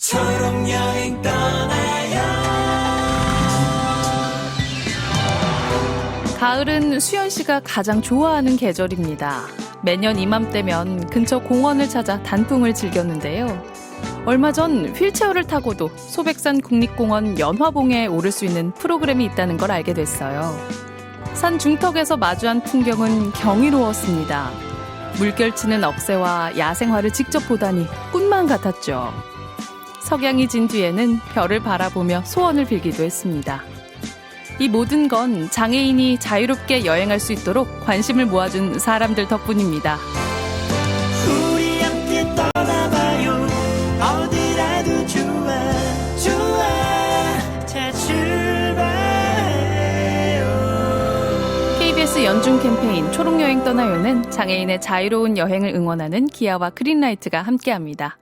초록여행 떠나요 가을은 수연 씨가 가장 좋아하는 계절입니다. 매년 이맘때면 근처 공원을 찾아 단풍을 즐겼는데요. 얼마 전 휠체어를 타고도 소백산 국립공원 연화봉에 오를 수 있는 프로그램이 있다는 걸 알게 됐어요. 산 중턱에서 마주한 풍경은 경이로웠습니다. 물결치는 억새와 야생화를 직접 보다니 꿈만 같았죠. 석양이 진 뒤에는 별을 바라보며 소원을 빌기도 했습니다. 이 모든 건 장애인이 자유롭게 여행할 수 있도록 관심을 모아준 사람들 덕분입니다. KBS 연중 캠페인 초록여행 떠나요는 장애인의 자유로운 여행을 응원하는 기아와 그린라이트가 함께합니다.